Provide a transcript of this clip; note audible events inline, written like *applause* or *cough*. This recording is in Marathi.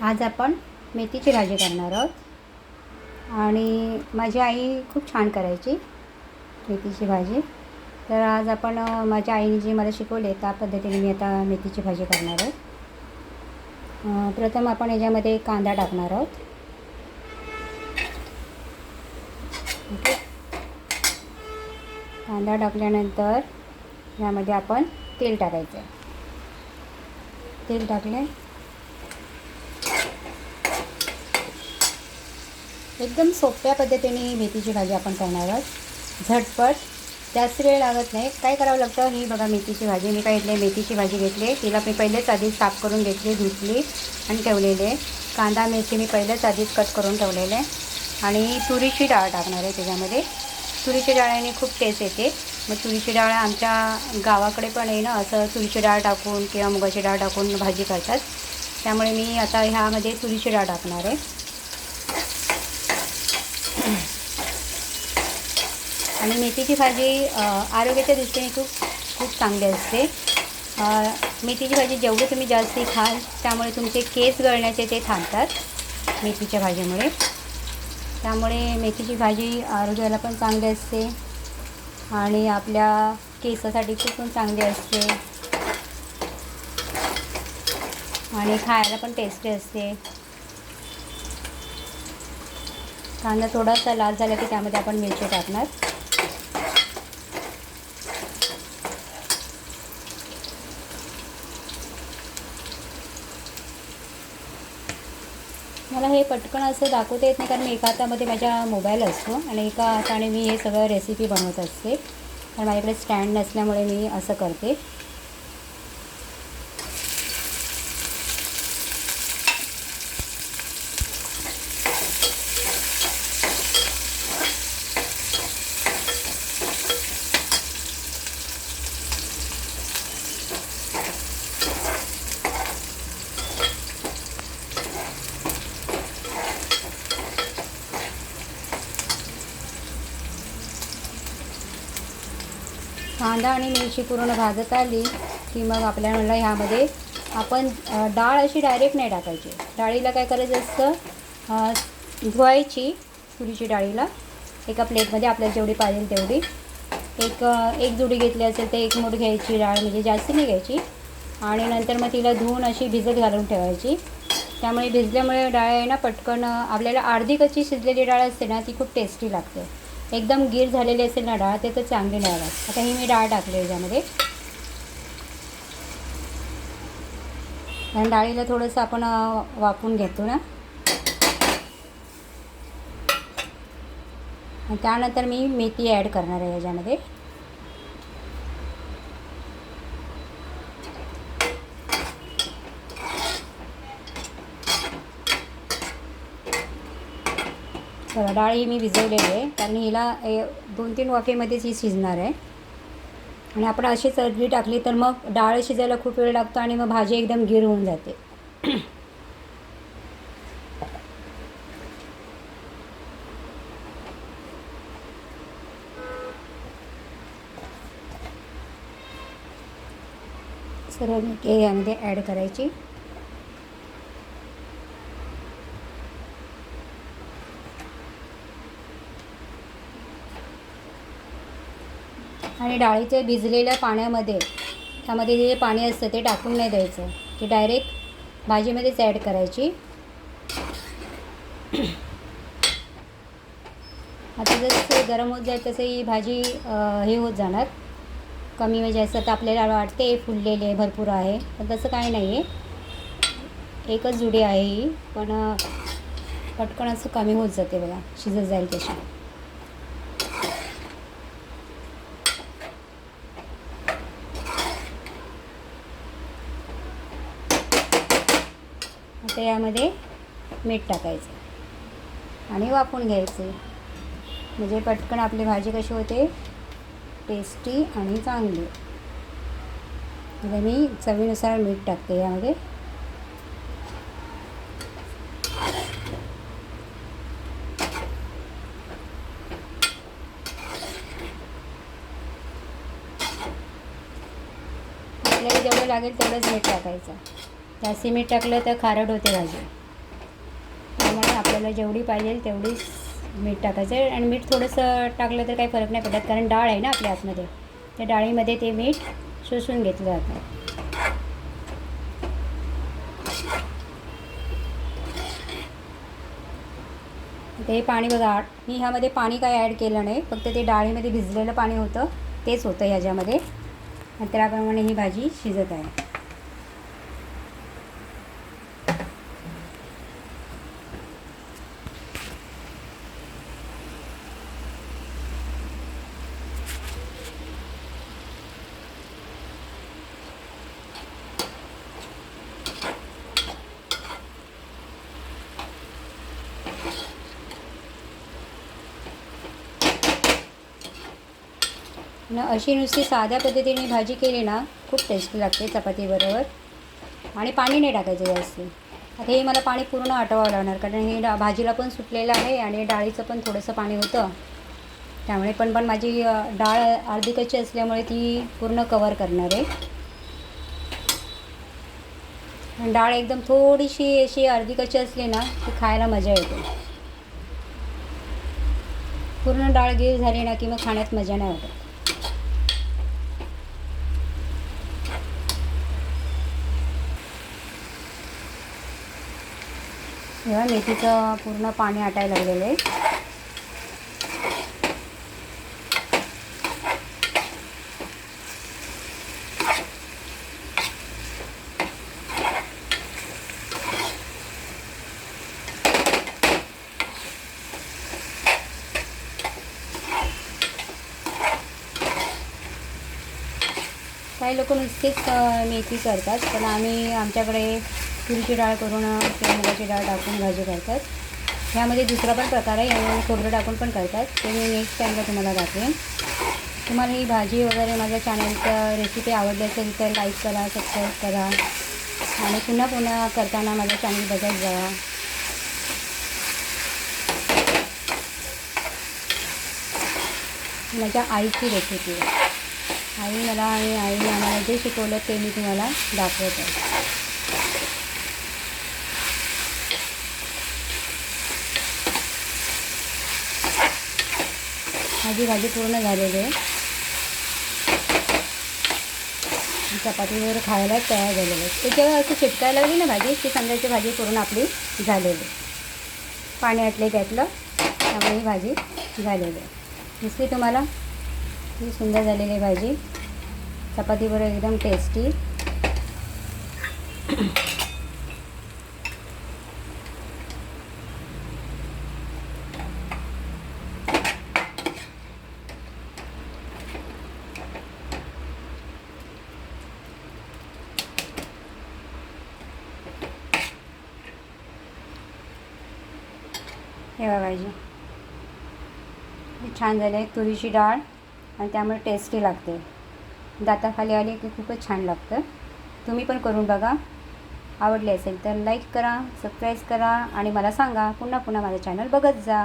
आज आपण मेथीची भाजी करणार आहोत. आणि माझी आई खूप छान करायची मेथीची भाजी. तर आज आपण माझ्या आईने जे मला शिकवले त्या पद्धतीने मी आता मेथीची भाजी करणार आहे प्रथम आपण याच्यामध्ये कांदा टाकणार आहोत. ओके. कांदा टाकल्यानंतर यामध्ये आपण तेल टाकायचं आहे. तेल टाकले. एकदम सोप्या पद्धतीने ही मेथीची भाजी आपण करणार आहोत. झटपट. जास्त वेळ लागत नाही. काय करावं लागतं? ही बघा मेथीची भाजी. मी काय घेतली मेथीची भाजी घेतली. तिला मी पहिलेच आधी साफ करून घेतली धुतली आणि ठेवलेले कांदा मिरची मी पहिलेच आधीच कट करून ठेवलेले आणि तुरीची डाळ टाकणार आहे त्याच्यामध्ये. तुरीची डाळाने खूप टेस्ट येते. मग तुरीची डाळ आमच्या गावाकडे पण आहे ना असं तुरीची डाळ टाकून किंवा मुगाची डाळ टाकून भाजी करतात. त्यामुळे मी आता ह्यामध्ये तुरीची डाळ टाकणार आहे. आणि मेथीची भाजी आरोग्याच्या दृष्टीने खूप खूप चांगली असते. मेथीची भाजी जेवढी तुम्ही जास्ती खाल त्यामुळे तुमचे केस गळण्याचे ते थांबतात मेथीच्या भाजीमुळे. त्यामुळे मेथीची भाजी आरोग्याला पण चांगली असते आणि आपल्या केसासाठी खूप पण चांगली असते. आणि खायला पण टेस्टी असते. कांदा थोडासा लाल झाला की त्यामध्ये आपण मिरची टाकणार. मला हे पटकन असं दाखवता येत नाही कारण मी एका हातामध्ये माझ्या मोबाईल असतो आणि एका हाताने मी हे सगळं रेसिपी बनवत असते. कारण माझ्याकडे स्टँड नसल्यामुळे मी असं करते. कांदा आणि मिरची पूर्ण भाजत आली की मग आपल्याला ह्यामध्ये आपण डाळ अशी डायरेक्ट नाही टाकायची. डाळीला काय करायचं असतं धुवायची तुरीची डाळीला. एका प्लेटमध्ये आपल्याला जेवढी पाहिजे तेवढी. एक एक जुडी घेतली असेल तर एक मूठ घ्यायची डाळ म्हणजे जास्त नाही घ्यायची. आणि नंतर मग तिला धुवून अशी भिजत घालून ठेवायची. त्यामुळे भिजल्यामुळे डाळ आहे ना पटकन आपल्याला अर्धी कच्ची शिजलेली डाळ असते ना ती खूप टेस्टी लागते. एकदम गीर झालेली असेल ना डाळ ते तर चांगली नाही लागत आता ही मी डाळ टाकली याच्यामध्ये. कारण डाळीला थोडंसं आपण अ, घेतो ना. त्यानंतर मी मेथी ॲड करणार आहे याच्यामध्ये. डाळ ही मी भिजवलेली आहे. कारण हिला ए, दोन तीन वाफेमध्येच ही शिजणार आहे. आणि आपण अशी चरबी टाकली तर मग डाळ शिजायला खूप वेळ लागतो आणि मग भाजी एकदम गिर होऊन जाते. *coughs* सर्व मी यामध्ये ॲड करायची. आणि डाळीच्या भिजलेल्या पाण्यामध्ये त्यामध्ये जे पाणी असतं ते टाकून नाही द्यायचं. ते डायरेक्ट भाजीमध्येच ॲड करायची. आता जसं ते गरम होत जाईल तसं ही भाजी हे होत जाणार. कमी म्हणजे असं तर आपल्याला वाटते फुललेले आहे भरपूर आहे. पण तसं काही नाही आहे. एकच जुडी आहे ही पण पटकन असं कमी होत जाते बघा शिजत जाईल तशी. थोडंसं यामध्ये मीठ टाकायचं आणि वापून घ्यायचे. म्हणजे पटकन आपली भाजी कशी होते? टेस्टी आणि चांगली. आता मी चवीनुसार मीठ टाकते यामध्ये. आपल्याला जेवढं लागेल तेवढंच मीठ टाकायचं. जास्ती मीठ टाकलं तर खारट होते भाजी. त्यामुळे आपल्याला जेवढी पाहिजे तेवढीच मीठ टाकायचं आहे. आणि मीठ थोडंसं टाकलं तर काही फरक नाही पडत कारण डाळ आहे ना आपल्या आतमध्ये. त्या डाळीमध्ये ते मीठ शोषून घेतलं जातं. ते पाणी बघा मी ह्यामध्ये पाणी काय ॲड केलं नाही फक्त ते डाळीमध्ये भिजलेलं पाणी होतं तेच होतं ह्याच्यामध्ये. आणि त्याप्रमाणे ही भाजी शिजत आहे. ना अशी नुसती साध्या पद्धतीने भाजी केली ना खूप टेस्टी लागते चपातीबरोबर आणि पाणी नाही टाकायचं जास्त. आता हे मला पाणी पूर्ण आटवावं लागणार कारण हे डा भाजीला पण सुटलेलं आहे आणि डाळीचं पण थोडंसं पाणी होतं. त्यामुळे पण पण माझी डाळ अर्धी कच्ची असल्यामुळे ती पूर्ण कवर करणार आहे. डाळ एकदम थोडीशी अशी अर्धी कच्ची असली ना ती खायला मजा येते. पूर्ण डाळ गिर झाली ना की मग खाण्यात मजा नाही वाटत. तेव्हा मेथीचं पूर्ण पाणी आटायला लागलेलं आहे. काही लोक नुसतीच मेथी करतात पण आम्ही आमच्याकडे तुरीची डाळ करून किंवा मुगाची डाळ टाकून भाजी करतात. ह्यामध्ये दुसरा पण प्रकार आहे यामध्ये खोबरं टाकून पण करतात. ते मी नेक्स्ट टाईमला तुम्हाला दाखवेन. तुम्हाला ही भाजी वगैरे माझ्या चॅनलचं रेसिपी आवडली असेल तर लाईक करा सबस्क्राईब करा. आणि पुन्हा पुन्हा करताना माझं चॅनल बघत जावा. माझ्या आईची रेसिपी आहे आई मला आणि आईने आम्हाला जे शिकवलं ते मी तुम्हाला दाखवत. आहे माझी भाजी पूर्ण झालेली आहे. चपातीवर खायला तयार झालेलं आहे. ते जेव्हा असं चिटकायला लागली ना भाजी ती समजायची भाजी पूर्ण आपली झालेली आहे. पाणी आटले त्यातलं त्यामुळे ही भाजी झालेली आहे. दिसली तुम्हाला? ही सुंदर झालेली आहे भाजी. चपातीबरोबर एकदम टेस्टी हे बघा भाजी छान झाली आहे तुरीची डाळ आणि त्यामुळे टेस्टी लागते. दाताखाली आली की खूपच छान लागतं. तुम्ही पण करून बघा. आवडले असेल तर लाईक करा सबस्क्राईब करा आणि मला सांगा. पुन्हा पुन्हा माझं चॅनल बघत जा.